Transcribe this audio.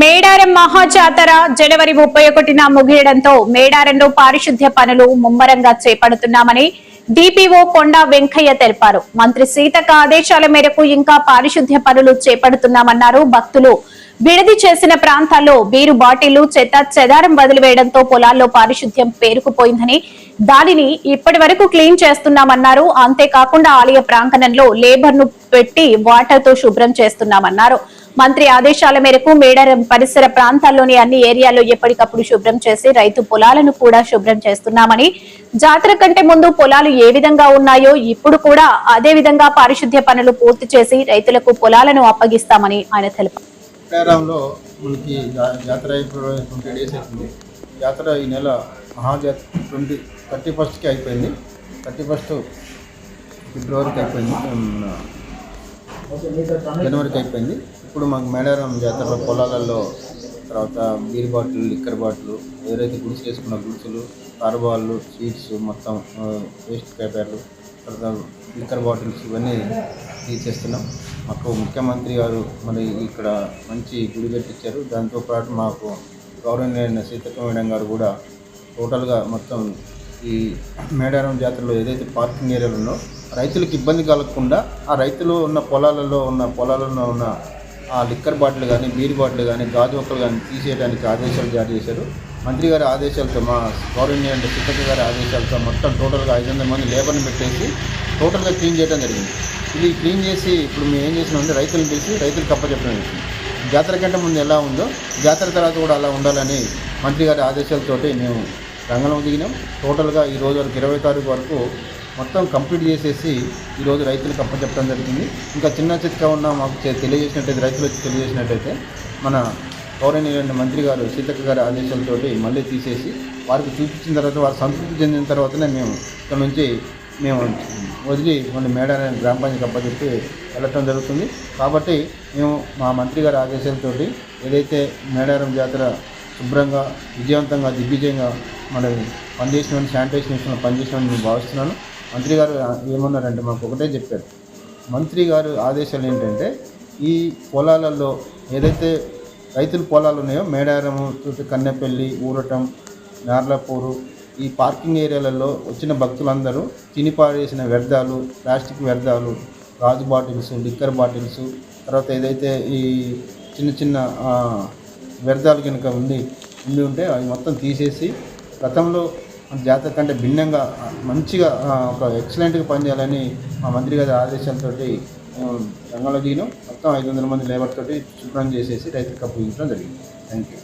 మేడారం మహాజాతర జనవరి ముప్పై ఒకటిన ముగియడంతో మేడారంలో పారిశుద్ధ్య పనులు ముమ్మరంగా చేపడుతున్నామని డిపిఓ కొండా వెంకయ్య తెలిపారు. మంత్రి సీతక్క ఆదేశాల మేరకు ఇంకా పారిశుద్ధ్య పనులు చేపడుతున్నామన్నారు. భక్తులు విడిది చేసిన ప్రాంతాల్లో బీరు బాటిళ్ళు చెత్త చెదారం వదిలివేయడంతో పొలాల్లో పారిశుద్ధ్యం పేరుకుపోయిందని దానిని ఇప్పటి వరకు క్లీన్ చేస్తున్నామన్నారు. అంతేకాకుండా ఆలయ ప్రాంగణంలో లేబర్ను పెట్టి వాటర్తో శుభ్రం చేస్తున్నామన్నారు. మంత్రి ఆదేశాల మేరకు మేడారం పరిసర ప్రాంతాల్లోని అన్ని ఏరియాలో ఎప్పటికప్పుడు శుభ్రం చేసి రైతు పొలాలను కూడా శుభ్రం చేస్తున్నామని జాతర కంటే ముందు పొలాలు ఏ విధంగా ఉన్నాయో ఇప్పుడు కూడా అదే విధంగా పారిశుద్ధ్య పనులు పూర్తి చేసి రైతులకు పొలాలను అప్పగిస్తామని ఆయన తెలిపారు. జాతర ఈ నెల మహాజాతర ట్వంటీ థర్టీ ఫస్ట్కి అయిపోయింది. థర్టీ ఫస్ట్ ఫిబ్రవరికి అయిపోయింది. జనవరికి అయిపోయింది. ఇప్పుడు మాకు మేడారం జాతరలో పొలాలలో తర్వాత బీర్ బాటిల్ లిక్కర్ బాటిల్ ఎవరైతే గుడిసి వేసుకున్న గుడిసెలు కార్బాళ్ళు స్వీట్స్ మొత్తం వేస్ట్ పేపర్లు తర్వాత లిక్కర్ బాటిల్స్ ఇవన్నీ తీసేస్తున్నాం. మాకు ముఖ్యమంత్రి గారు మరి ఇక్కడ మంచి గుడి కట్టించారు. దాంతోపాటు మాకు గౌరవనీయులైన సీతక్క మేడం గారు కూడా టోటల్గా మొత్తం ఈ మేడారం జాతరలో ఏదైతే పార్కింగ్ ఏరియాలు ఉన్నో రైతులకు ఇబ్బంది కలగకుండా ఆ రైతులు ఉన్న పొలాలలో ఉన్న పొలాలలో ఉన్న ఆ లిక్కర్ బాటిల్ కానీ బీర్ బాటిల్ కానీ గాజు ఒక్కలు కానీ తీసేయడానికి ఆదేశాలు జారీ చేశారు. మంత్రి గారి ఆదేశాలతో మా గవర్నమెంట్ అంటే సిద్ధక గారి ఆదేశాలతో మొత్తం టోటల్గా ఐదు వందల మంది లేబర్ని పెట్టేసి టోటల్గా క్లీన్ చేయడం జరిగింది. ఇది క్లీన్ చేసి ఇప్పుడు మేము ఏం చేసినామంటే రైతులను పిలిచి రైతులకు కప్పచెప్పడం చేసింది జాతర కంటే ముందు ఎలా ఉందో జాతర తర్వాత కూడా అలా ఉండాలని మంత్రి గారి ఆదేశాలతోటి మేము రంగంలో దిగినాం టోటల్గా ఈ రోజు వరకు ఇరవై తారీఖు వరకు మొత్తం కంప్లీట్ చేసేసి ఈరోజు రైతులకు అప్పచెప్పడం జరిగింది. ఇంకా చిన్న చిత్కా ఉన్న మాకు తెలియజేసినట్టయితే రైతులు వచ్చి తెలియజేసినట్టయితే మన గౌరవనీయులైన మంత్రి గారు సీతక్క గారి ఆదేశాలతోటి మళ్ళీ తీసేసి వారికి చూపించిన తర్వాత వారు సంతృప్తి చెందిన తర్వాతనే మేము ఇక్కడ నుంచి మేము వదిలి మన మేడారం గ్రామ పంచాయతీ అప్పచెప్పి వెళ్ళటం జరుగుతుంది. కాబట్టి మేము మా మంత్రి గారి ఆదేశాలతోటి ఏదైతే మేడారం జాతర శుభ్రంగా విజయవంతంగా దిగ్విజయంగా మన పనిచేసిన శానిటైజేషన్ విషయంలో పనిచేసిన నేను భావిస్తున్నాను. మంత్రి గారు ఏమన్నారంటే మాకు ఒకటే చెప్పారు. మంత్రి గారు ఆదేశాలు ఏంటంటే ఈ పొలాలలో ఏదైతే రైతుల పొలాలు ఉన్నాయో మేడారము చుట్టూ కన్నెపల్లి ఊరటం నార్లపూరు ఈ పార్కింగ్ ఏరియాలలో వచ్చిన భక్తులందరూ తినిపారేసిన వ్యర్థాలు ప్లాస్టిక్ వ్యర్థాలు గాజు బాటిల్స్ లిక్కర్ బాటిల్స్ తర్వాత ఏదైతే ఈ చిన్న చిన్న వ్యర్థాలు కనుక ఉండి ఉండి ఉంటే అవి మొత్తం తీసేసి గతంలో జాతర కంటే భిన్నంగా మంచిగా ఒక ఎక్సలెంట్గా పనిచేయాలని మా మంత్రి గారి ఆదేశాలతో రంగంలో దిగినాం. మొత్తం ఐదు వందల మంది లేబర్ తోటి శుభ్రం చేసేసి రైతు కప్పు ఇవ్వడం జరిగింది. Thank you